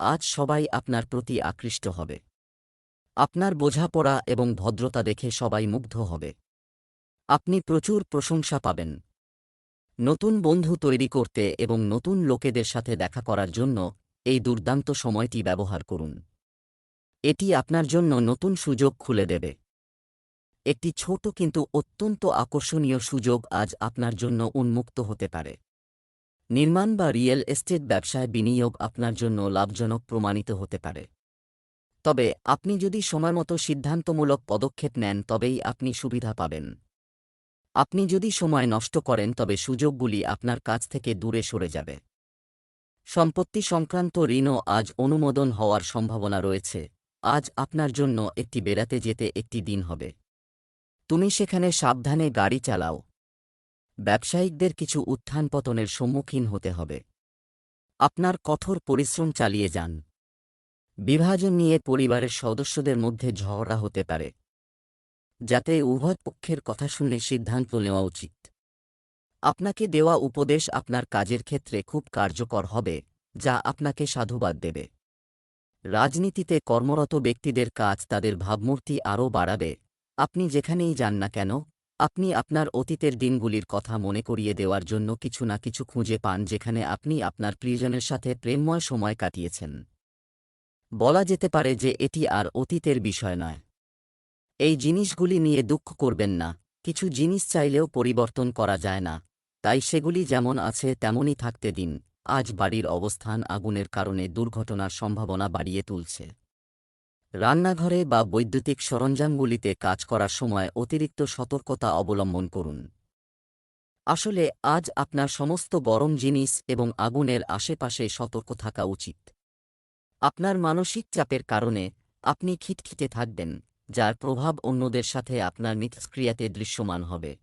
আজ সবাই আপনার প্রতি আকৃষ্ট হবে। আপনার বোঝাপড়া এবং ভদ্রতা দেখে সবাই মুগ্ধ হবে। আপনি প্রচুর প্রশংসা পাবেন। নতুন বন্ধু তৈরি করতে এবং নতুন লোকেদের সাথে দেখা করার জন্য এই দুর্দান্ত সময়টি ব্যবহার করুন। এটি আপনার জন্য নতুন সুযোগ খুলে দেবে। একটি ছোট কিন্তু অত্যন্ত আকর্ষণীয় সুযোগ আজ আপনার জন্য উন্মুক্ত হতে পারে। নির্মাণ বা রিয়েল এস্টেট ব্যবসায় বিনিয়োগ আপনার জন্য লাভজনক প্রমাণিত হতে পারে। তবে, আপনি যদি সময়মতো সিদ্ধান্তমূলক পদক্ষেপ নেন, তবেই আপনি সুবিধা পাবেন। আপনি যদি সময় নষ্ট করেন, তবে সুযোগগুলি আপনার কাছ থেকে দূরে সরে যাবে। সম্পত্তি সংক্রান্ত ঋণও আজ অনুমোদন হওয়ার সম্ভাবনা রয়েছে। আজ আপনার জন্য একটি বেড়াতে যেতে একটি দিন হবে। তুমি সেখানে সাবধানে গাড়ি চালাও। ব্যবসায়িকদের কিছু উত্থান পতনের সম্মুখীন হতে হবে। আপনার কঠোর পরিশ্রম চালিয়ে যান। বিভাজন নিয়ে পরিবারের সদস্যদের মধ্যে ঝগড়া হতে পারে। যাতে উভয় পক্ষের কথা শুনে সিদ্ধান্ত নেওয়া উচিত। আপনাকে দেওয়া উপদেশ আপনার কাজের ক্ষেত্রে খুব কার্যকর হবে, যা আপনাকে সাধুবাদ দেবে। রাজনীতিতে কর্মরত ব্যক্তিদের কাজ তাদের ভাবমূর্তি আরও বাড়াবে। আপনি যেখানেই যান না কেন আপনি আপনার অতীতের দিনগুলির কথা মনে করিয়ে দেওয়ার জন্য কিছু না কিছু খুঁজে পান যেখানে আপনি আপনার প্রিয়জনের সাথে প্রেমময় সময় কাটিয়েছেন। বলা যেতে পারে যে এটি আর অতীতের বিষয় নয়। এই জিনিসগুলি নিয়ে দুঃখ করবেন না, কিছু জিনিস চাইলেও পরিবর্তন করা যায় না, তাই সেগুলি যেমন আছে তেমনই থাকতে দিন, আজ বাড়ির অবস্থান আগুনের কারণে দুর্ঘটনার সম্ভাবনা বাড়িয়ে তুলছে। রান্নাঘরে বা বৈদ্যুতিক সরঞ্জামগুলিতে কাজ করার সময় অতিরিক্ত সতর্কতা অবলম্বন করুন। আসলে, আজ আপনার সমস্ত গরম জিনিস এবং আগুনের আশেপাশে সতর্ক থাকা উচিত। আপনার মানসিক চাপের কারণে আপনি খিটখিটে থাকবেন, যার প্রভাব অন্যদের সাথে আপনার মিথস্ক্রিয়াতে দৃশ্যমান হবে।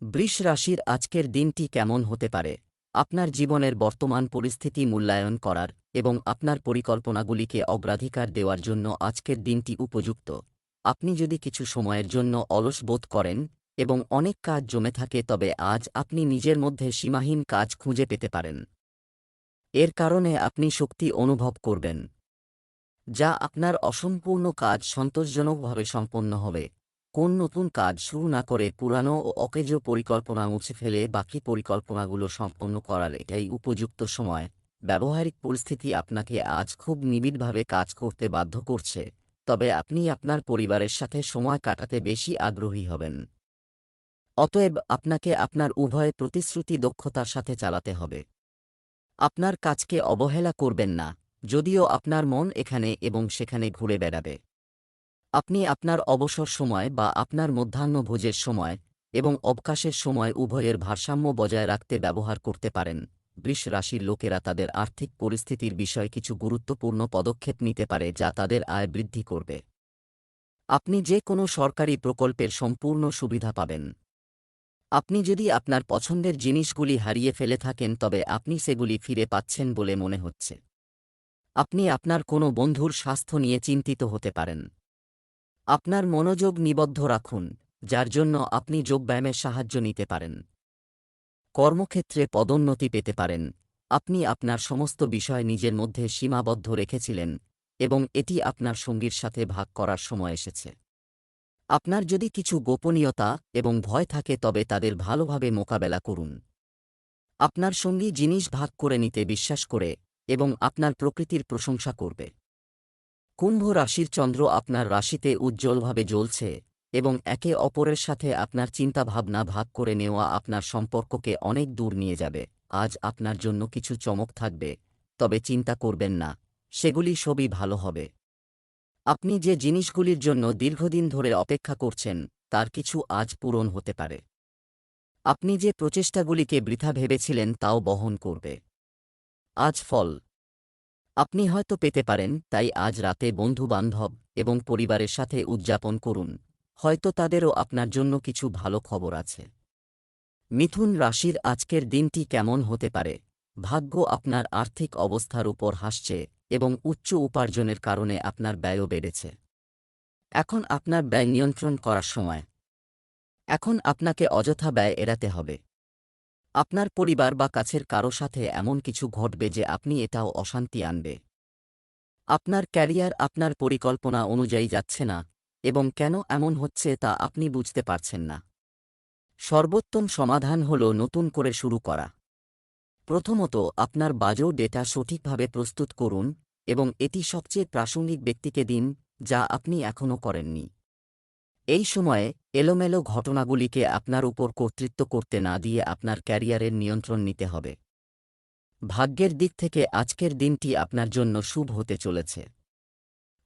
বৃষ রাশির আজকের দিনটি কেমন হতে পারে? আপনার জীবনের বর্তমান পরিস্থিতি মূল্যায়ন করার এবং আপনার পরিকল্পনাগুলিকে অগ্রাধিকার দেওয়ার জন্য আজকের দিনটি উপযুক্ত। আপনি যদি কিছু সময়ের জন্য অলস বোধ করেন এবং অনেক কাজ জমে থাকে, তবে আজ আপনি নিজের মধ্যে সীমাহীন কাজ খুঁজে পেতে পারেন। এর কারণে আপনি শক্তি অনুভব করবেন, যা আপনার অসম্পূর্ণ কাজ সন্তোষজনকভাবে সম্পন্ন হবে। কোন নতুন কাজ শুরু না করে পুরানো ও অকেজ পরিকল্পনা মুছে ফেলে বাকি পরিকল্পনাগুলো সম্পন্ন করার এটাই উপযুক্ত সময়। ব্যবহারিক পরিস্থিতি আপনাকে আজ খুব নিবিড়ভাবে কাজ করতে বাধ্য করছে, তবে আপনি আপনার পরিবারের সাথে সময় কাটাতে বেশি আগ্রহী হবেন। অতএব আপনাকে আপনার উভয় প্রতিশ্রুতি দক্ষতার সাথে চালাতে হবে। আপনার কাজকে অবহেলা করবেন না, যদিও আপনার মন এখানে এবং সেখানে ঘুরে বেড়াবে। আপনি আপনার অবসর সময় বা আপনার মধ্যাহ্নভোজের সময় এবং অবকাশের সময় উভয়ের ভারসাম্য বজায় রাখতে ব্যবহার করতে পারেন। বৃষ রাশির লোকেরা তাদের আর্থিক পরিস্থিতির বিষয়ে কিছু গুরুত্বপূর্ণ পদক্ষেপ নিতে পারে যা তাদের আয় বৃদ্ধি করবে। আপনি যে কোনো সরকারি প্রকল্পের সম্পূর্ণ সুবিধা পাবেন। আপনি যদি আপনার পছন্দের জিনিসগুলি হারিয়ে ফেলে থাকেন, তবে আপনি সেগুলি ফিরে পাচ্ছেন বলে মনে হচ্ছে। আপনি আপনার কোনো বন্ধুর স্বাস্থ্য নিয়ে চিন্তিত হতে পারেন। আপনার মনোযোগ নিবদ্ধ রাখুন, যার জন্য আপনি যোগব্যায়ামের সাহায্য নিতে পারেন। কর্মক্ষেত্রে পদোন্নতি পেতে পারেন। আপনি আপনার সমস্ত বিষয় নিজের মধ্যে সীমাবদ্ধ রেখেছিলেন এবং এটি আপনার সঙ্গীর সাথে ভাগ করার সময় এসেছে। আপনার যদি কিছু গোপনীয়তা এবং ভয় থাকে তবে তাদের ভালোভাবে মোকাবেলা করুন। আপনার সঙ্গী জিনিস ভাগ করে নিতে বিশ্বাস করে এবং আপনার প্রকৃতির প্রশংসা করবে। কুম্ভ রাশির চন্দ্র আপনার রাশিতে উজ্জ্বলভাবে জ্বলছে এবং একে অপরের সাথে আপনার চিন্তাভাবনা ভাগ করে নেওয়া আপনার সম্পর্ককে অনেক দূর নিয়ে যাবে। আজ আপনার জন্য কিছু চমক থাকবে, তবে চিন্তা করবেন না, সেগুলি সবই ভালো হবে। আপনি যে জিনিসগুলির জন্য দীর্ঘদিন ধরে অপেক্ষা করছেন, তার কিছু আজ পূরণ হতে পারে। আপনি যে প্রচেষ্টাগুলিকে বৃথা ভেবেছিলেন, তাও বহন করবে। আজ ফল। আপনি হয়তো পেতে পারেন, তাই আজ রাতে বন্ধু-বান্ধব এবং পরিবারের সাথে উদযাপন করুন। হয়তো তাদেরও আপনার জন্য কিছু ভালো খবর আছে। মিথুন রাশির আজকের দিনটি কেমন হতে পারে? ভাগ্য আপনার আর্থিক অবস্থার উপর হাসছে এবং উচ্চ উপার্জনের কারণে আপনার ব্যয়ও বেড়েছে। এখন আপনার ব্যয় নিয়ন্ত্রণ করার সময়। এখন আপনাকে অযথা ব্যয় এড়াতে হবে। আপনার পরিবার বা কাছের কারও সাথে এমন কিছু ঘটবে যে আপনি এটাও অশান্তি আনবে। আপনার ক্যারিয়ার আপনার পরিকল্পনা অনুযায়ী যাচ্ছে না, এবং কেন এমন হচ্ছে তা আপনি বুঝতে পারছেন না। সর্বোত্তম সমাধান হল নতুন করে শুরু করা। প্রথমত, আপনার বাজো ডেটা সঠিকভাবে প্রস্তুত করুন, এবং এটি সবচেয়ে প্রাসঙ্গিক ব্যক্তিকে দিন, যা আপনি এখনও করেননি। এই সময়ে এলোমেলো ঘটনাগুলিকে আপনার উপর কর্তৃত্ব করতে না দিয়ে আপনার ক্যারিয়ারের নিয়ন্ত্রণ নিতে হবে। ভাগ্যের দিক থেকে আজকের দিনটি আপনার জন্য শুভ হতে চলেছে।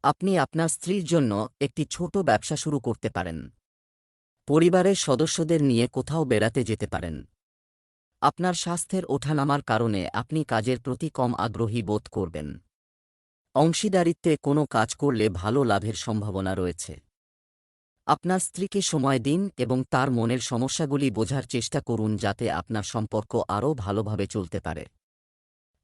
আপনি আপনার স্ত্রীর জন্য একটি ছোট ব্যবসা শুরু করতে পারেন। পরিবারের সদস্যদের নিয়ে কোথাও বেড়াতে যেতে পারেন। আপনার স্বাস্থ্যের ওঠানামার কারণে আপনি কাজের প্রতি কম আগ্রহী বোধ করবেন। অংশীদারিত্বে কোনো কাজ করলে ভালো লাভের সম্ভাবনা রয়েছে। আপনার স্ত্রীকে সময় দিন এবং তার মনের সমস্যাগুলি বোঝার চেষ্টা করুন যাতে আপনার সম্পর্ক আরও ভালোভাবে চলতে পারে।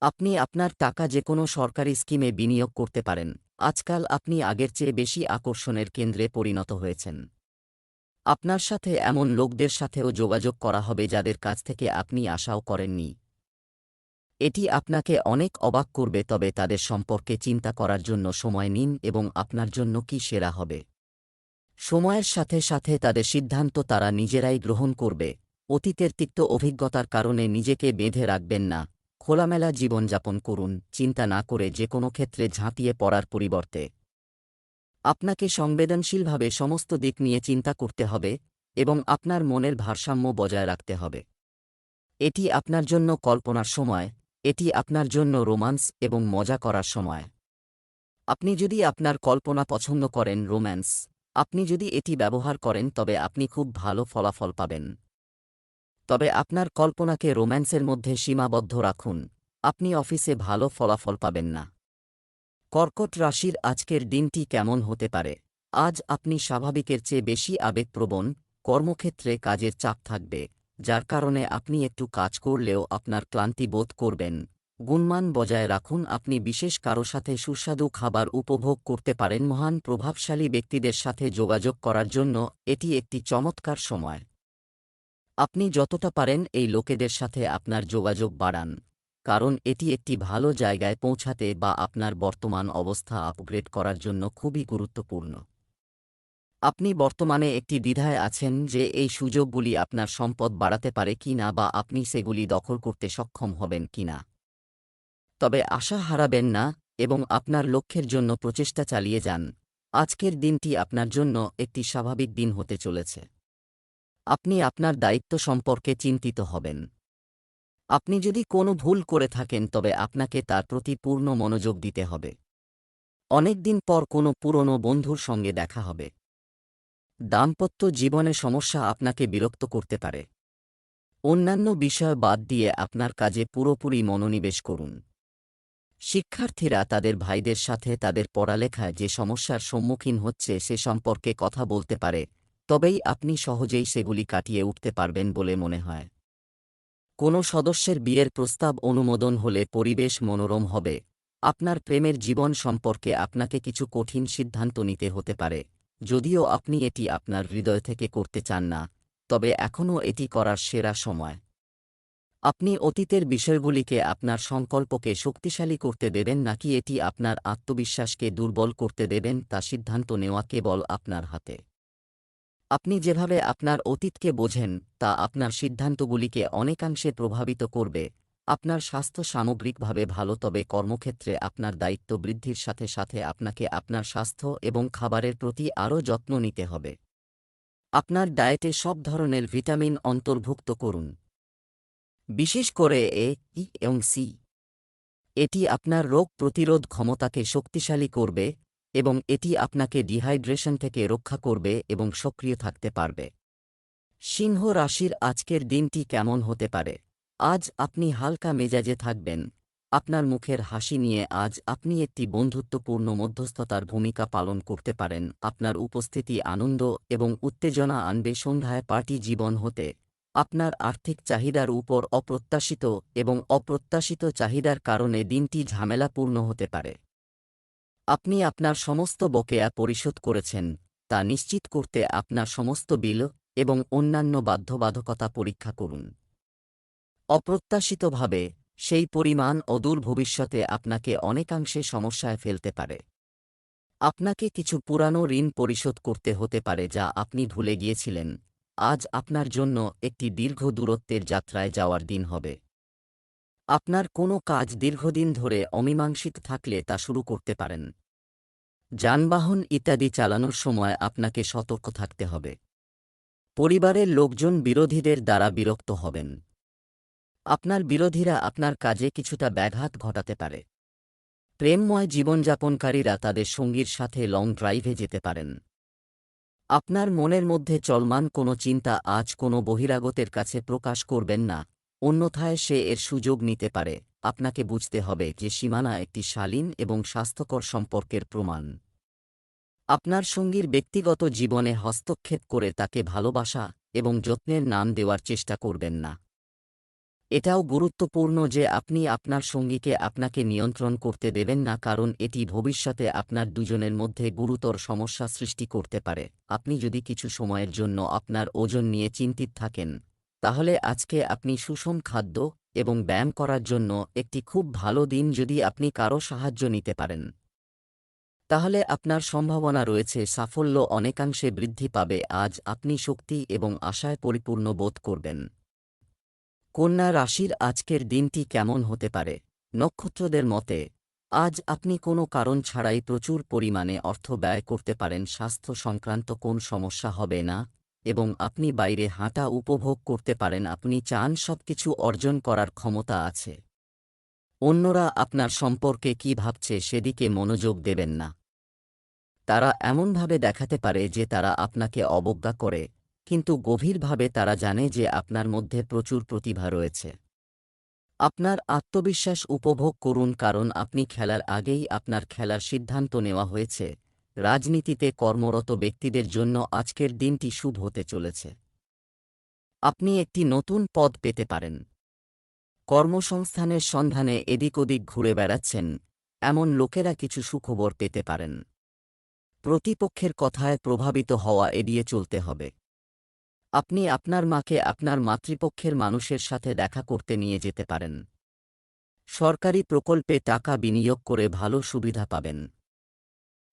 আপনি আপনার টাকা যে কোনো সরকারি স্কিমে বিনিয়োগ করতে পারেন। আজকাল আপনি আগের চেয়ে বেশি আকর্ষণের কেন্দ্রে পরিণত হয়েছেন। আপনার সাথে এমন লোকদের সাথেও যোগাযোগ করা হবে যাদের কাছ থেকে আপনি আশাও করেননি। এটি আপনাকে অনেক অবাক করবে তবে তাদের সম্পর্কে চিন্তা করার জন্য সময় নিন এবং আপনার জন্য কি সেরা হবে। সময়ের সাথে সাথে তাদের সিদ্ধান্ত তারা নিজেরাই গ্রহণ করবে। অতীতের তিক্ত অভিজ্ঞতার কারণে নিজেকে বেঁধে রাখবেন না। খোলামেলা জীবনযাপন করুন, চিন্তা না করে যে কোনো ক্ষেত্রে ঝাঁপিয়ে পড়ার পরিবর্তে। আপনাকে সংবেদনশীলভাবে সমস্ত দিক নিয়ে চিন্তা করতে হবে এবং আপনার মনের ভারসাম্য বজায় রাখতে হবে। এটি আপনার জন্য কল্পনার সময়, এটি আপনার জন্য রোমান্স এবং মজা করার সময়। আপনি যদি আপনার কল্পনা পছন্দ করেন রোম্যান্স আপনি যদি এটি ব্যবহার করেন, তবে আপনি খুব ভালো ফলাফল পাবেন। তবে আপনার কল্পনাকে রোম্যান্সের মধ্যে সীমাবদ্ধ রাখুন। আপনি অফিসে ভালো ফলাফল পাবেন না। কর্কট রাশির আজকের দিনটি কেমন হতে পারে? আজ আপনি স্বাভাবিকের চেয়ে বেশি আবেগপ্রবণ, কর্মক্ষেত্রে কাজের চাপ থাকবে, যার কারণে আপনি একটু কাজ করলেও আপনার ক্লান্তি বোধ করবেন। গুণমান বজায় রাখুন, আপনি বিশেষ কারও সাথে সুস্বাদু খাবার উপভোগ করতে পারেন মহান প্রভাবশালী ব্যক্তিদের সাথে যোগাযোগ করার জন্য, এটি একটি চমৎকার সময়। আপনি যতটা পারেন এই লোকেদের সাথে আপনার যোগাযোগ বাড়ান, কারণ এটি একটি ভালো জায়গায় পৌঁছাতে বা আপনার বর্তমান অবস্থা আপগ্রেড করার জন্য খুবই গুরুত্বপূর্ণ। আপনি বর্তমানে একটি দ্বিধায় আছেন যে এই সুযোগগুলি আপনার সম্পদ বাড়াতে পারে কিনা বা আপনি সেগুলি দখল করতে সক্ষম হবেন কিনা। তবে আশা হারাবেন না এবং আপনার লক্ষ্যের জন্য প্রচেষ্টা চালিয়ে যান। আজকের দিনটি আপনার জন্য একটি স্বাভাবিক দিন হতে চলেছে। আপনি আপনার দায়িত্ব সম্পর্কে চিন্তিত হবেন। আপনি যদি কোনো ভুল করে থাকেন, তবে আপনাকে তার প্রতি পূর্ণ মনোযোগ দিতে হবে। অনেকদিন পর কোনো পুরনো বন্ধুর সঙ্গে দেখা হবে। দাম্পত্য জীবনে সমস্যা আপনাকে বিরক্ত করতে পারে। অন্যান্য বিষয় বাদ দিয়ে আপনার কাজে পুরোপুরি মনোনিবেশ করুন। শিক্ষার্থীরা তাদের ভাইদের সাথে তাদের পড়ালেখায় যে সমস্যার সম্মুখীন হচ্ছে সে সম্পর্কে কথা বলতে পারে, তবেই আপনি সহজেই সেগুলি কাটিয়ে উঠতে পারবেন বলে মনে হয়। কোনো সদস্যের বিয়ের প্রস্তাব অনুমোদন হলে পরিবেশ মনোরম হবে। আপনার প্রেমের জীবন সম্পর্কে আপনাকে কিছু কঠিন সিদ্ধান্ত নিতে হতে পারে। যদিও আপনি এটি আপনার হৃদয় থেকে করতে চান না, তবে এখনও এটি করার সেরা সময়। আপনি অতীতের বিষয়গুলিকে আপনার সংকল্পকে শক্তিশালী করতে দেবেন নাকি এটি আপনার আত্মবিশ্বাসকে দুর্বল করতে দেবেন তা সিদ্ধান্ত নেওয়া কেবল আপনার হাতে। আপনি যেভাবে আপনার অতীতকে বোঝেন, তা আপনার সিদ্ধান্তগুলিকে অনেকাংশে প্রভাবিত করবে। আপনার স্বাস্থ্য সামগ্রিকভাবে ভালো, তবে কর্মক্ষেত্রে আপনার দায়িত্ব বৃদ্ধির সাথে সাথে আপনাকে আপনার স্বাস্থ্য এবং খাবারের প্রতি আরও যত্ন নিতে হবে। আপনার ডায়েটে সব ধরনের ভিটামিন অন্তর্ভুক্ত করুন। বিশেষ করে এ, ই এবং সি। এটি আপনার রোগ প্রতিরোধ ক্ষমতাকে শক্তিশালী করবে এবং এটি আপনাকে ডিহাইড্রেশন থেকে রক্ষা করবে এবং সক্রিয় থাকতে পারবে। সিংহ রাশির আজকের দিনটি কেমন হতে পারে? আজ আপনি হালকা মেজাজে থাকবেন। আপনার মুখের হাসি নিয়ে আজ আপনি একটি বন্ধুত্বপূর্ণ মধ্যস্থতার ভূমিকা পালন করতে পারেন। আপনার উপস্থিতি আনন্দ এবং উত্তেজনা আনবে। সন্ধ্যায় পার্টি জীবন হতে আপনার আর্থিক চাহিদার উপর অপ্রত্যাশিত এবং অপ্রত্যাশিত চাহিদার কারণে দিনটি ঝামেলাপূর্ণ হতে পারে। আপনি আপনার সমস্ত বকেয়া পরিশোধ করেছেন, তা নিশ্চিত করতে আপনার সমস্ত বিল এবং অন্যান্য বাধ্যবাধকতা পরীক্ষা করুন। অপ্রত্যাশিতভাবে, সেই পরিমাণ অদূর ভবিষ্যতে আপনাকে অনেকাংশে সমস্যায় ফেলতে পারে। আপনাকে কিছু পুরানো ঋণ পরিশোধ করতে হতে পারে যা আপনি ভুলে গিয়েছিলেন। আজ আপনার জন্য একটি দীর্ঘ দূরত্বের যাত্রায় যাওয়ার দিন হবে। আপনার কোনো কাজ দীর্ঘদিন ধরে অমীমাংসিত থাকলে তা শুরু করতে পারেন। যানবাহন ইত্যাদি চালানোর সময় আপনাকে সতর্ক থাকতে হবে। পরিবারের লোকজন বিরোধীদের দ্বারা বিরক্ত হবেন। আপনার বিরোধীরা আপনার কাজে কিছুটা ব্যাঘাত ঘটাতে পারে। প্রেমময় জীবনযাপনকারীরা তাদের সঙ্গীর সাথে লং ড্রাইভে যেতে পারেন। আপনার মনের মধ্যে চলমান কোনো চিন্তা আজ কোনো বহিরাগতের কাছে প্রকাশ করবেন না, অন্যথায় সে এর সুযোগ নিতে পারে। আপনাকে বুঝতে হবে যে সীমানা একটি শালীন এবং স্বাস্থ্যকর সম্পর্কের প্রমাণ। আপনার সঙ্গীর ব্যক্তিগত জীবনে হস্তক্ষেপ করে তাকে ভালোবাসা এবং যত্নের নাম দেওয়ার চেষ্টা করবেন না। এটাও গুরুত্বপূর্ণ যে আপনি আপনার সঙ্গীকে আপনাকে নিয়ন্ত্রণ করতে দেবেন না, কারণ এটি ভবিষ্যতে আপনার দুজনের মধ্যে গুরুতর সমস্যা সৃষ্টি করতে পারে। আপনি যদি কিছু সময়ের জন্য আপনার ওজন নিয়ে চিন্তিত থাকেন, তাহলে আজকে আপনি সুষম খাদ্য এবং ব্যায়াম করার জন্য একটি খুব ভালো দিন যদি আপনি কারও সাহায্য নিতে পারেন। তাহলে আপনার সম্ভাবনা রয়েছে সাফল্য অনেকাংশে বৃদ্ধি পাবে। আজ আপনি শক্তি এবং আশায় পরিপূর্ণ বোধ করবেন। কন্যা রাশির আজকের দিনটি কেমন হতে পারে? নক্ষত্রদের মতে, আজ আপনি কোনো কারণ ছাড়াই প্রচুর পরিমাণে অর্থ ব্যয় করতে পারেন। স্বাস্থ্য সংক্রান্ত কোন সমস্যা হবে না? এবং আপনি বাইরে হাঁটা উপভোগ করতে পারেন। আপনি চান সবকিছু অর্জন করার ক্ষমতা আছে। অন্যরা আপনার সম্পর্কে কি ভাবছে সেদিকে মনোযোগ দেবেন না। তারা এমনভাবে দেখাতে পারে যে তারা আপনাকে অবজ্ঞা করে। কিন্তু গভীরভাবে তারা জানে যে আপনার মধ্যে প্রচুর প্রতিভা রয়েছে। আপনার আত্মবিশ্বাস উপভোগ করুন কারণ আপনি খেলার আগেই আপনার খেলার সিদ্ধান্ত নেওয়া হয়েছে। রাজনীতিতে কর্মরত ব্যক্তিদের জন্য আজকের দিনটি শুভ হতে চলেছে। আপনি একটি নতুন পদ পেতে পারেন। কর্মসংস্থানের সন্ধানে এদিক ওদিক ঘুরে বেড়াচ্ছেন। এমন লোকেরা কিছু সুখবর পেতে পারেন। প্রতিপক্ষের কথায় প্রভাবিত হওয়া এড়িয়ে চলতে হবে। আপনি আপনার মাকে আপনার মাতৃপক্ষের মানুষের সাথে দেখা করতে নিয়ে যেতে পারেন। সরকারি প্রকল্পে টাকা বিনিয়োগ করে ভালো সুবিধা পাবেন।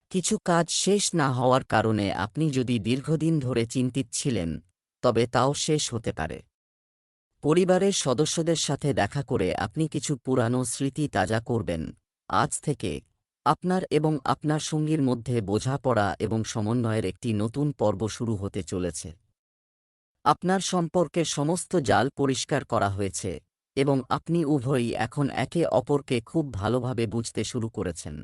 কিছু কাজ শেষ না হওয়ার কারণে আপনি যদি দীর্ঘদিন ধরে চিন্তিত ছিলেন, তবে তাও শেষ হতে পারে। পরিবারের সদস্যদের সাথে দেখা করে আপনি কিছু পুরানো স্মৃতি তাজা করবেন। আজ থেকে আপনার এবং আপনার সঙ্গীর মধ্যে বোঝাপড়া এবং সমন্বয়ের একটি নতুন পর্ব শুরু হতে চলেছে। আপনার সম্পর্কের সমস্ত জাল পরিষ্কার করা হয়েছে এবং আপনি উভয়ই এখন একে অপরকে খুব ভালোভাবে বুঝতে শুরু করেছেন।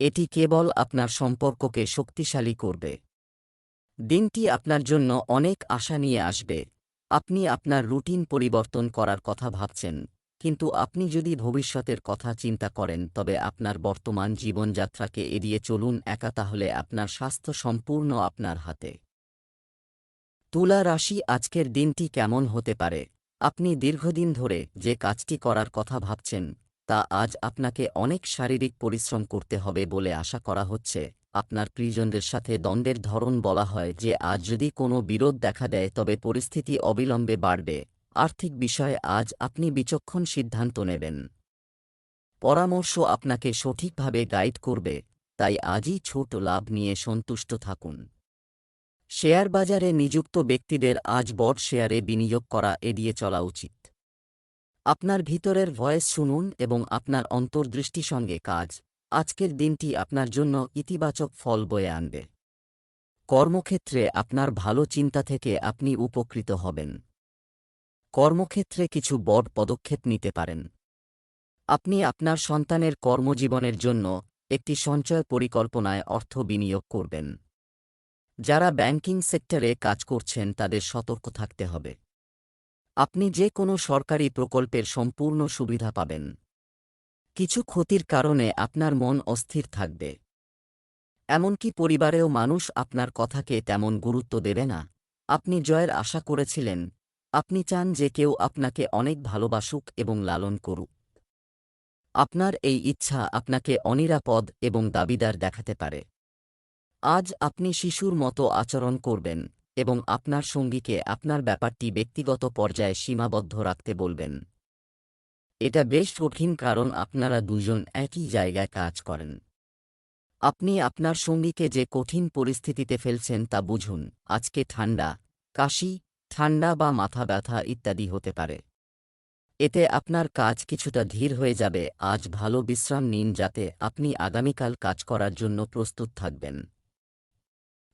এটি কেবল আপনার সম্পর্ককে শক্তিশালী করবে। দিনটি আপনার জন্য অনেক আশা নিয়ে আসবে। আপনি আপনার রুটিন পরিবর্তন করার কথা ভাবছেন, কিন্তু আপনি যদি ভবিষ্যতের কথা চিন্তা করেন, তবে আপনার বর্তমান জীবনযাত্রাকে এড়িয়ে চলুন একা, তাহলে আপনার স্বাস্থ্য সম্পূর্ণ আপনার হাতে। তুলা রাশি আজকের দিনটি কেমন হতে পারে? আপনি দীর্ঘদিন ধরে যে কাজটি করার কথা ভাবছেন, তা আজ আপনাকে অনেক শারীরিক পরিশ্রম করতে হবে বলে আশা করা হচ্ছে। আপনার প্রিয়জনদের সাথে দ্বন্দ্বের ধরন বলা হয় যে, আজ যদি কোনো বিরোধ দেখা দেয়, তবে পরিস্থিতি অবিলম্বে বাড়বে। আর্থিক বিষয়ে আজ আপনি বিচক্ষণ সিদ্ধান্ত নেবেন। পরামর্শ আপনাকে সঠিকভাবে গাইড করবে। তাই আজই ছোট লাভ নিয়ে সন্তুষ্ট থাকুন। শেয়ার বাজারে নিযুক্ত ব্যক্তিদের আজ বড় শেয়ারে বিনিয়োগ করা এড়িয়ে চলা উচিত। আপনার ভিতরের ভয়েস শুনুন এবং আপনার অন্তর্দৃষ্টি সঙ্গে কাজ। আজকের দিনটি আপনার জন্য ইতিবাচক ফল বয়ে আনবে। কর্মক্ষেত্রে আপনার ভালো চিন্তা থেকে আপনি উপকৃত হবেন। কর্মক্ষেত্রে কিছু বড় পদক্ষেপ নিতে পারেন। আপনি আপনার সন্তানের কর্মজীবনের জন্য একটি সঞ্চয় পরিকল্পনায় অর্থ বিনিয়োগ করবেন। যারা ব্যাংকিং সেক্টরে কাজ করছেন, তাদের সতর্ক থাকতে হবে। আপনি যে কোনো সরকারি প্রকল্পের সম্পূর্ণ সুবিধা পাবেন। কিছু ক্ষতির কারণে আপনার মন অস্থির থাকবে। এমনকি পরিবারেও মানুষ আপনার কথাকে তেমন গুরুত্ব দেবে না। আপনি জয়ের আশা করেছিলেন। আপনি চান যে কেউ আপনাকে অনেক ভালোবাসুক এবং লালন করুক। আপনার এই ইচ্ছা আপনাকে অনিরাপদ এবং দাবিদার দেখাতে পারে। আজ আপনি শিশুর মতো আচরণ করবেন এবং আপনার সঙ্গীকে আপনার ব্যাপারটি ব্যক্তিগত পর্যায়ে সীমাবদ্ধ রাখতে বলবেন। এটা বেশ কঠিন কারণ আপনারা দুজন একই জায়গায় কাজ করেন। আপনি আপনার সঙ্গীকে যে কঠিন পরিস্থিতিতে ফেলছেন তা বুঝুন, আজকে ঠান্ডা, কাশি, ঠান্ডা বা মাথা ব্যথা ইত্যাদি হতে পারে। এতে আপনার কাজ কিছুটা ধীর হয়ে যাবে, আজ ভালো বিশ্রাম নিন যাতে আপনি আগামীকাল কাজ করার জন্য প্রস্তুত থাকবেন।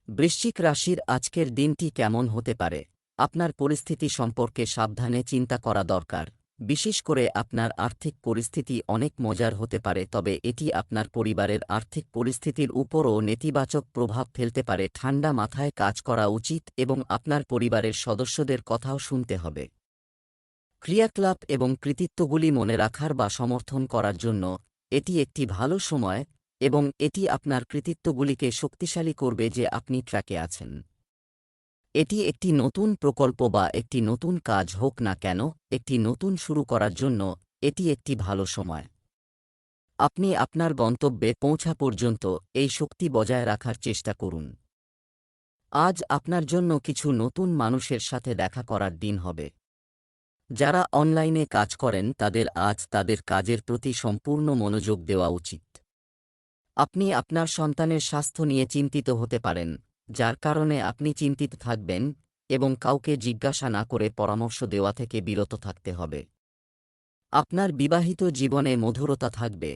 বৃশ্চিক রাশির আজকের দিনটি কেমন হতে পারে? আপনার পরিস্থিতি সম্পর্কে সাবধানে চিন্তা করা দরকার। বিশেষ করে আপনার আর্থিক পরিস্থিতি অনেক মজার হতে পারে, তবে এটি আপনার পরিবারের আর্থিক পরিস্থিতির উপরও নেতিবাচক প্রভাব ফেলতে পারে। ঠান্ডা মাথায় কাজ করা উচিত এবং আপনার পরিবারের সদস্যদের কথাও শুনতে হবে। ক্রিয়াকলাপ এবং কৃতিত্বগুলি মনে রাখার বা সমর্থন করার জন্য এটি একটি ভালো সময় এবং এটি আপনার কৃতিত্বগুলিকে শক্তিশালী করবে যে আপনি ট্র্যাকে আছেন। এটি একটি নতুন প্রকল্প বা একটি নতুন কাজ হোক না কেন, একটি নতুন শুরু করার জন্য এটি একটি ভালো সময়। আপনি আপনার গন্তব্যে পৌঁছা পর্যন্ত এই শক্তি বজায় রাখার চেষ্টা করুন। আজ আপনার জন্য কিছু নতুন মানুষের সাথে দেখা করার দিন হবে। যারা অনলাইনে কাজ করেন, তাদের আজ তাদের কাজের প্রতি সম্পূর্ণ মনোযোগ দেওয়া উচিত। আপনি আপনার সন্তানের স্বাস্থ্য নিয়ে চিন্তিত হতে পারেন, যার কারণে আপনি চিন্তিত থাকবেন এবং কাউকে জিজ্ঞাসা না করে পরামর্শ দেওয়া থেকে বিরত থাকতে হবে। আপনার বিবাহিত জীবনে মধুরতা থাকবে,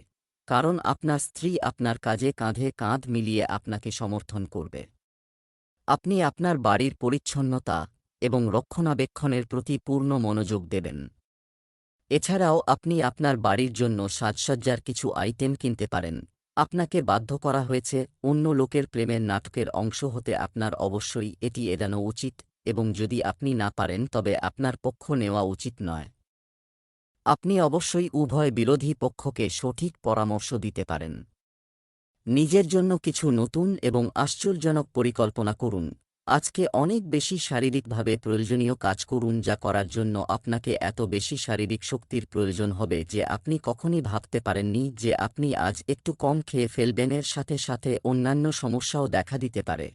কারণ আপনার স্ত্রী আপনার কাজে কাঁধে কাঁধ মিলিয়ে আপনাকে সমর্থন করবে। আপনি আপনার বাড়ির পরিচ্ছন্নতা এবং রক্ষণাবেক্ষণের প্রতি পূর্ণ মনোযোগ দেবেন। এছাড়াও আপনি আপনার বাড়ির জন্য সাজসজ্জার কিছু আইটেম কিনতে পারেন আপনাকে বাধ্য করা হয়েছে অন্য লোকের প্রেমের নাটকের অংশ হতে আপনার অবশ্যই এটি এড়ানো উচিত এবং যদি আপনি না পারেন তবে আপনার পক্ষ নেওয়া উচিত নয়। আপনি অবশ্যই উভয় বিরোধী পক্ষকে সঠিক পরামর্শ দিতে পারেন। নিজের জন্য কিছু নতুন এবং আশ্চর্যজনক পরিকল্পনা করুন। আজকে অনেক বেশি শারীরিকভাবে প্রয়োজনীয় কাজ করুন যা করার জন্য আপনাকে এত বেশি শারীরিক শক্তির প্রয়োজন হবে যে আপনি কখনই ভাবতে পারেননি যে আপনি আজ একটু কম খেয়ে ফেলবেন। এর সাথে সাথে অন্যান্য সমস্যাও দেখা দিতে পারে।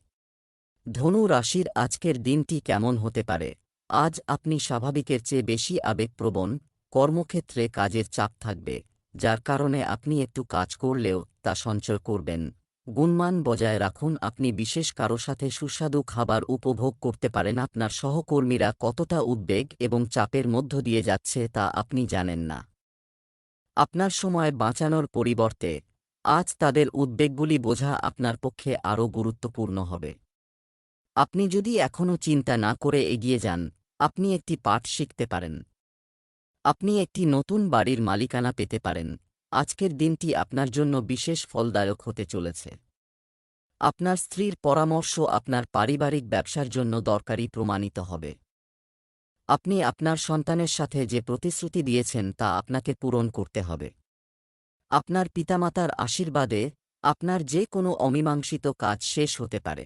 ধনু রাশির আজকের দিনটি কেমন হতে পারে? আজ আপনি স্বাভাবিকের চেয়ে বেশি আবেগপ্রবণ, কর্মক্ষেত্রে কাজের চাপ থাকবে, যার কারণে আপনি একটু কাজ করলেও তা সঞ্চয় করবেন। গুণমান বজায় রাখুন, আপনি বিশেষ কারও সাথে সুস্বাদু খাবার উপভোগ করতে পারেন, আপনার সহকর্মীরা কতটা উদ্বেগ এবং চাপের মধ্য দিয়ে যাচ্ছে তা আপনি জানেন না। আপনার সময় বাঁচানোর পরিবর্তে, আজ তাদের উদ্বেগগুলি বোঝা আপনার পক্ষে আরও গুরুত্বপূর্ণ হবে। আপনি যদি এখনও চিন্তা না করে এগিয়ে যান, আপনি একটি পাঠ শিখতে পারেন। আপনি একটি নতুন বাড়ির মালিকানা পেতে পারেন। আজকের দিনটি আপনার জন্য বিশেষ ফলদায়ক হতে চলেছে। আপনার স্ত্রীর পরামর্শ আপনার পারিবারিক ব্যবসার জন্য দরকারি প্রমাণিত হবে। আপনি আপনার সন্তানের সাথে যে প্রতিশ্রুতি দিয়েছেন তা আপনাকে পূরণ করতে হবে। আপনার পিতামাতার আশীর্বাদে আপনার যে কোনো অমীমাংসিত কাজ শেষ হতে পারে।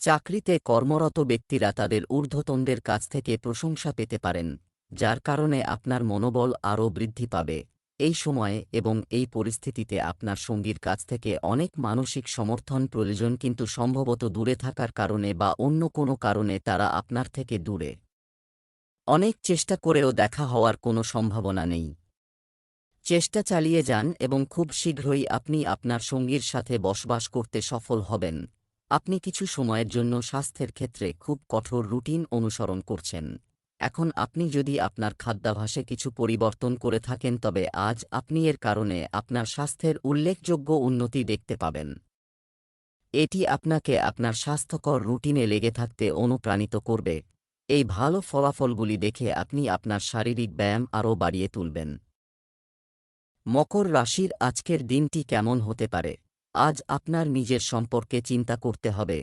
চাকরিতে কর্মরত ব্যক্তিরা তাদের ঊর্ধ্বতনদের কাছ থেকে প্রশংসা পেতে পারেন, যার কারণে আপনার মনোবল আরও বৃদ্ধি পাবে। এই সময়ে এবং এই পরিস্থিতিতে আপনার সঙ্গীর কাছ থেকে অনেক মানসিক সমর্থন প্রয়োজন কিন্তু সম্ভবত দূরে থাকার কারণে বা অন্য কোনো কারণে তারা আপনার থেকে দূরে। অনেক চেষ্টা করেও দেখা হওয়ার কোনো সম্ভাবনা নেই। চেষ্টা চালিয়ে যান এবং খুব শীঘ্রই আপনি আপনার সঙ্গীর সাথে বসবাস করতে সফল হবেন। আপনি কিছু সময়ের জন্য স্বাস্থ্যের ক্ষেত্রে খুব কঠোর রুটিন অনুসরণ করছেন। এখন আপনি যদি আপনার খাদ্যাভাসে কিছু পরিবর্তন করে থাকেন, তবে আজ আপনি এর কারণে আপনার স্বাস্থ্যের উল্লেখযোগ্য উন্নতি দেখতে পাবেন। এটি আপনাকে আপনার স্বাস্থ্যকর রুটিনে লেগে থাকতে অনুপ্রাণিত করবে। এই ভালো ফলাফলগুলি দেখে আপনি আপনার শারীরিক ব্যায়াম আরও বাড়িয়ে তুলবেন। মকর রাশির আজকের দিনটি কেমন হতে পারে? আজ আপনার নিজের সম্পর্কে চিন্তা করতে হবে।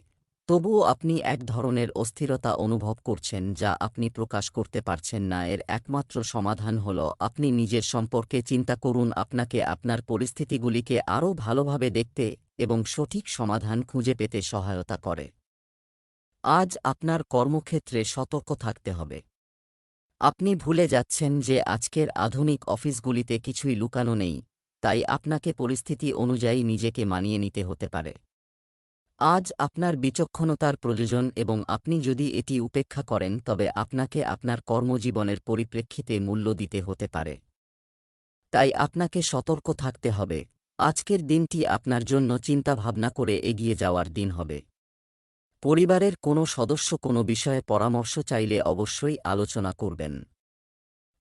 তবুও আপনি এক ধরনের অস্থিরতা অনুভব করছেন যা আপনি প্রকাশ করতে পারছেন না। এর একমাত্র সমাধান হল, আপনি নিজের সম্পর্কে চিন্তা করুন, আপনাকে আপনার পরিস্থিতিগুলিকে আরও ভালোভাবে দেখতে এবং সঠিক সমাধান খুঁজে পেতে সহায়তা করে। আজ আপনার কর্মক্ষেত্রে সতর্ক থাকতে হবে। আপনি ভুলে যাচ্ছেন যে আজকের আধুনিক অফিসগুলিতে কিছুই লুকানো নেই, তাই আপনাকে পরিস্থিতি অনুযায়ী নিজেকে মানিয়ে নিতে হতে পারে। আজ আপনার বিচক্ষণতার প্রয়োজন এবং আপনি যদি এটি উপেক্ষা করেন, তবে আপনাকে আপনার কর্মজীবনের পরিপ্রেক্ষিতে মূল্য দিতে হতে পারে। তাই আপনাকে সতর্ক থাকতে হবে। আজকের দিনটি আপনার জন্য চিন্তাভাবনা করে এগিয়ে যাওয়ার দিন হবে। পরিবারের কোনো সদস্য কোনো বিষয়ে পরামর্শ চাইলে অবশ্যই আলোচনা করবেন।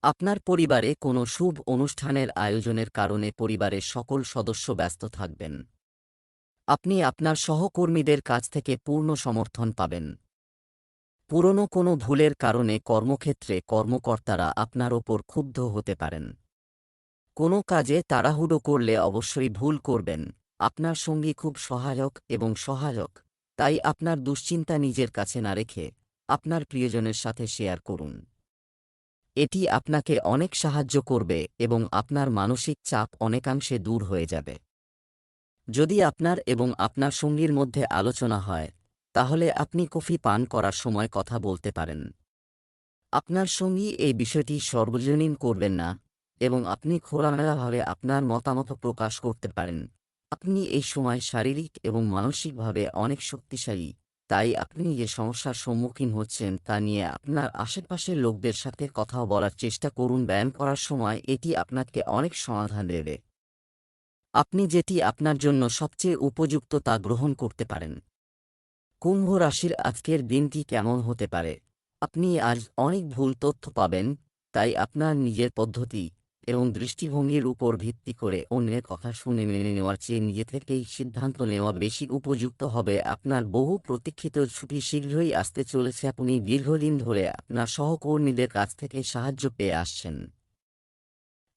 আপনার পরিবারে কোনো শুভ অনুষ্ঠানের আয়োজনের কারণে পরিবারের সকল সদস্য ব্যস্ত থাকবেন। আপনি আপনার সহকর্মীদের কাছ থেকে পূর্ণ সমর্থন পাবেন। পুরনো কোনো ভুলের কারণে কর্মক্ষেত্রে কর্মকর্তারা আপনার ওপর ক্ষুব্ধ হতে পারেন। কোনো কাজে তাড়াহুড়ো করলে অবশ্যই ভুল করবেন। আপনার সঙ্গী খুব সহায়ক এবং সহায়ক, তাই আপনার দুশ্চিন্তা নিজের কাছে না রেখে আপনার প্রিয়জনের সাথে শেয়ার করুন। এটি আপনাকে অনেক সাহায্য করবে এবং আপনার মানসিক চাপ অনেকাংশে দূর হয়ে যাবে। যদি আপনার এবং আপনার সঙ্গীর মধ্যে আলোচনা হয়, তাহলে আপনি কফি পান করার সময় কথা বলতে পারেন। আপনার সঙ্গী এই বিষয়টি সর্বজনীন করবেন না এবং আপনি খোলামেলাভাবে আপনার মতামত প্রকাশ করতে পারেন। আপনি এই সময় শারীরিক এবং মানসিকভাবে অনেক শক্তিশালী, তাই আপনি যে সমস্যার সম্মুখীন হচ্ছেন তা নিয়ে আপনার আশেপাশের লোকদের সাথে কথা বলার চেষ্টা করুন। ব্যায়াম করার সময় এটি আপনাকে অনেক সমাধান দেবে। আপনি যেটি আপনার জন্য সবচেয়ে উপযুক্ত তা গ্রহণ করতে পারেন। কুম্ভ রাশির আজকের দিনটি কেমন হতে পারে? আপনি আজ অনেক ভুল তথ্য পাবেন, তাই আপনার নিজের পদ্ধতি এবং দৃষ্টিভঙ্গির উপর ভিত্তি করে অন্যের কথা শুনে মেনে নেওয়ার চেয়ে নিজে থেকেই সিদ্ধান্ত নেওয়া বেশি উপযুক্ত হবে। আপনার বহু প্রতীক্ষিত ছুটি শীঘ্রই আসতে চলেছে। আপনি দীর্ঘদিন ধরে আপনার সহকর্মীদের কাছ থেকে সাহায্য পেয়ে আসছেন।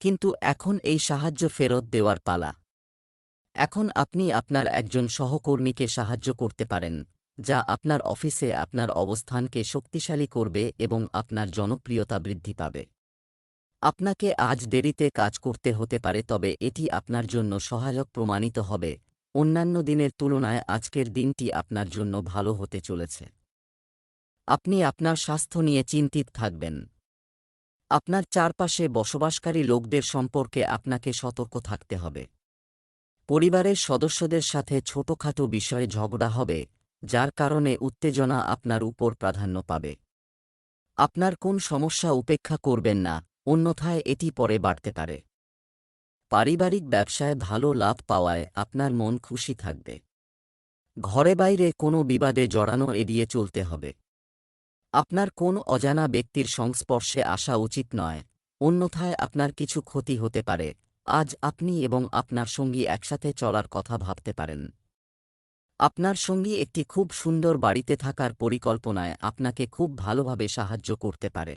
কিন্তু এখন এই সাহায্য ফেরত দেওয়ার পালা। এখন আপনি আপনার একজন সহকর্মীকে সাহায্য করতে পারেন, যা আপনার অফিসে আপনার অবস্থানকে শক্তিশালী করবে এবং আপনার জনপ্রিয়তা বৃদ্ধি পাবে। আপনাকে আজ দেরিতে কাজ করতে হতে পারে, তবে এটি আপনার জন্য সহায়ক প্রমাণিত হবে। অন্যান্য দিনের তুলনায় আজকের দিনটি আপনার জন্য ভালো হতে চলেছে। আপনি আপনার স্বাস্থ্য নিয়ে চিন্তিত থাকবেন। আপনার চারপাশে বসবাসকারী লোকদের সম্পর্কে আপনাকে সতর্ক থাকতে হবে। পরিবারের সদস্যদের সাথে ছোটখাটো বিষয়ে ঝগড়া হবে, যার কারণে উত্তেজনা আপনার উপর প্রাধান্য পাবে। আপনার কোন সমস্যা উপেক্ষা করবেন না, অন্যথায় এটি পরে বাড়তে পারে। পারিবারিক ব্যবসায় ভালো লাভ পাওয়ায় আপনার মন খুশি থাকবে। ঘরে বাইরে কোনো বিবাদে জড়ানো এড়িয়ে চলতে হবে। আপনার কোন অজানা ব্যক্তির সংস্পর্শে আসা উচিত নয়, অন্যথায় আপনার কিছু ক্ষতি হতে পারে। আজ আপনি এবং আপনার সঙ্গী একসাথে চলার কথা ভাবতে পারেন। আপনার সঙ্গী একটি খুব সুন্দর বাড়িতে থাকার পরিকল্পনায় আপনাকে খুব ভালোভাবে সাহায্য করতে পারে।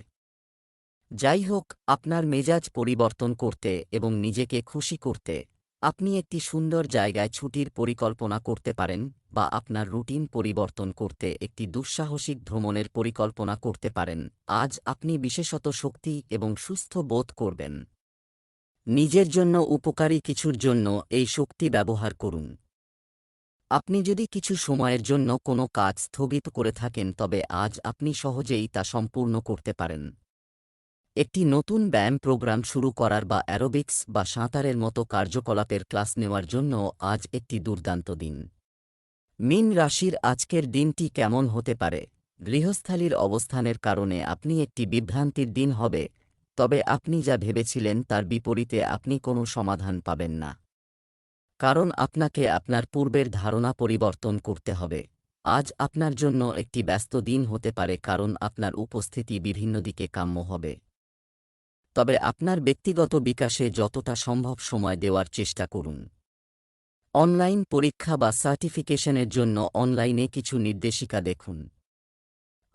যাই হোক, আপনার মেজাজ পরিবর্তন করতে এবং নিজেকে খুশি করতে আপনি একটি সুন্দর জায়গায় ছুটির পরিকল্পনা করতে পারেন বা আপনার রুটিন পরিবর্তন করতে একটি দুঃসাহসিক ভ্রমণের পরিকল্পনা করতে পারেন। আজ আপনি বিশেষত শক্তি এবং সুস্থ বোধ করবেন। নিজের জন্য উপকারী কিছুর জন্য এই শক্তি ব্যবহার করুন। আপনি যদি কিছু সময়ের জন্য কোনো কাজ স্থগিত করে থাকেন, তবে আজ আপনি সহজেই তা সম্পূর্ণ করতে পারেন। একটি নতুন ব্যায়াম প্রোগ্রাম শুরু করার বা অ্যারোবিক্স বা সাঁতারের মতো কার্যকলাপের ক্লাস নেওয়ার জন্য আজ একটি দুর্দান্ত দিন। মিন রাশির আজকের দিনটি কেমন হতে পারে? গৃহস্থালির অবস্থানের কারণে আপনি একটি বিভ্রান্তির দিন হবে। তবে আপনি যা ভেবেছিলেন তার বিপরীতে আপনি কোনো সমাধান পাবেন না। কারণ আপনাকে আপনার পূর্বের ধারণা পরিবর্তন করতে হবে। আজ আপনার জন্য একটি ব্যস্ত দিন হতে পারে কারণ আপনার উপস্থিতি বিভিন্ন দিকে কাম্য হবে। তবে আপনার ব্যক্তিগত বিকাশে যতটা সম্ভব সময় দেওয়ার চেষ্টা করুন। অনলাইন পরীক্ষা বা সার্টিফিকেশনের জন্য অনলাইনে কিছু নির্দেশিকা দেখুন।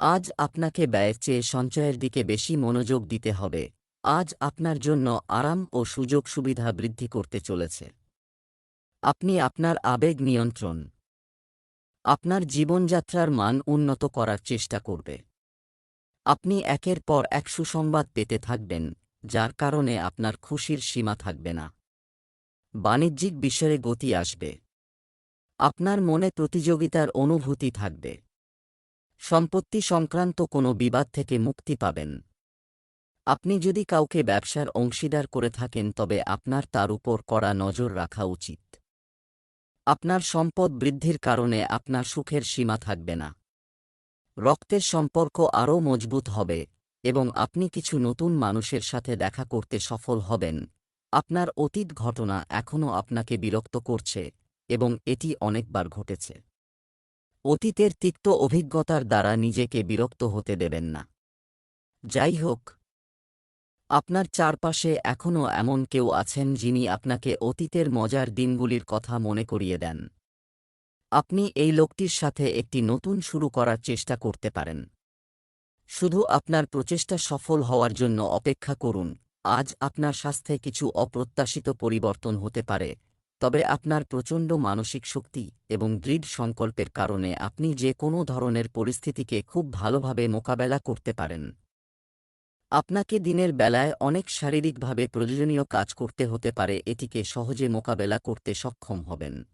আজ আপনাকে ব্যয়ের চেয়ে সঞ্চয়ের দিকে বেশি মনোযোগ দিতে হবে। আজ আপনার জন্য আরাম ও সুযোগ সুবিধা বৃদ্ধি করতে চলেছে। আপনি আপনার আবেগ নিয়ন্ত্রণ, আপনার জীবনযাত্রার মান উন্নত করার চেষ্টা করবে। আপনি একের পর এক সুসংবাদ পেতে থাকবেন, যার কারণে আপনার খুশির সীমা থাকবে না। বাণিজ্যিক বিষয়ে গতি আসবে। আপনার মনে প্রতিযোগিতার অনুভূতি থাকবে। সম্পত্তি সংক্রান্ত কোনো বিবাদ থেকে মুক্তি পাবেন। আপনি যদি কাউকে ব্যবসার অংশীদার করে থাকেন, তবে আপনার তার উপর কড়া নজর রাখা উচিত। আপনার সম্পদ বৃদ্ধির কারণে আপনার সুখের সীমা থাকবে না। রক্তের সম্পর্ক আরও মজবুত হবে, এবং আপনি কিছু নতুন মানুষের সাথে দেখা করতে সফল হবেন। আপনার অতীত ঘটনা এখনও আপনাকে বিরক্ত করছে, এবং এটি অনেকবার ঘটেছে। অতীতের তিক্ত অভিজ্ঞতার দ্বারা নিজেকে বিরক্ত হতে দেবেন না। যাই হোক, আপনার চারপাশে এখনও এমন কেউ আছেন যিনি আপনাকে অতীতের মজার দিনগুলির কথা মনে করিয়ে দেন। আপনি এই লোকটির সাথে একটি নতুন শুরু করার চেষ্টা করতে পারেন। শুধু আপনার প্রচেষ্টা সফল হওয়ার জন্য অপেক্ষা করুন। আজ আপনার স্বাস্থ্যে কিছু অপ্রত্যাশিত পরিবর্তন হতে পারে। তবে আপনার প্রচণ্ড মানসিক শক্তি এবং দৃঢ় সংকল্পের কারণে আপনি যে কোনো ধরনের পরিস্থিতিকে খুব ভালোভাবে মোকাবেলা করতে পারেন। আপনাকে দিনের বেলায় অনেক শারীরিকভাবে প্রয়োজনীয় কাজ করতে হতে পারে, এটিকে সহজে মোকাবেলা করতে সক্ষম হবেন।